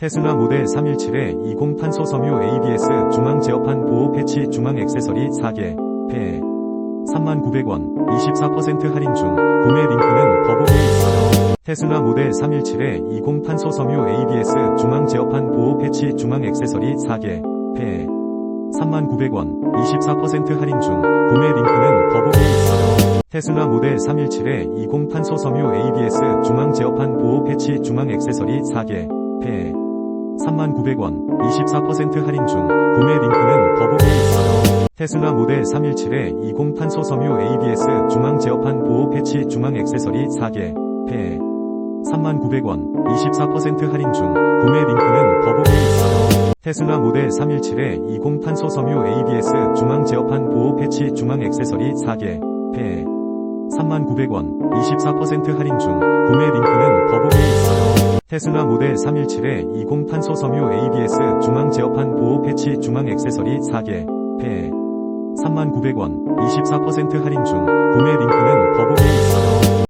테슬라 모델 317에 20 탄소 섬유 ABS 중앙 제어판 보호 패치 중앙 액세서리 4개, 배 39,000원, 24% 할인 중, 구매 링크는 있어요. 테슬라 모델 317에 20 탄소 섬유 ABS 중앙 제어판 보호 패치 중앙 액세서리 4개, 배 39,000원, 24% 할인 중, 구매 링크는 더보기에 있어요. 테슬라 모델 317에 20 탄소 섬유 ABS 중앙 제어판 보호 패치 중앙 액세서리 4개, 배 39,000원, 24% 할인 중, 구매 링크는 더보기에 있어요. 테슬라 모델 317에 20 탄소 섬유 ABS 중앙 제어판 보호 패치 중앙 액세서리 4개, 배 39,000원, 24% 할인 중, 구매 링크는 더보기에 있어요. 테슬라 모델 317에 20 탄소 섬유 ABS 중앙 제어판 보호 패치 중앙 액세서리 4개, 배 39,000원, 24% 할인 중, 구매 링크는 더보기에. 테슬라 모델 317에 20 탄소 섬유 ABS 중앙 제어판 보호 패치 중앙 액세서리 4개, 배 39,000원, 24% 할인 중, 구매 있어요.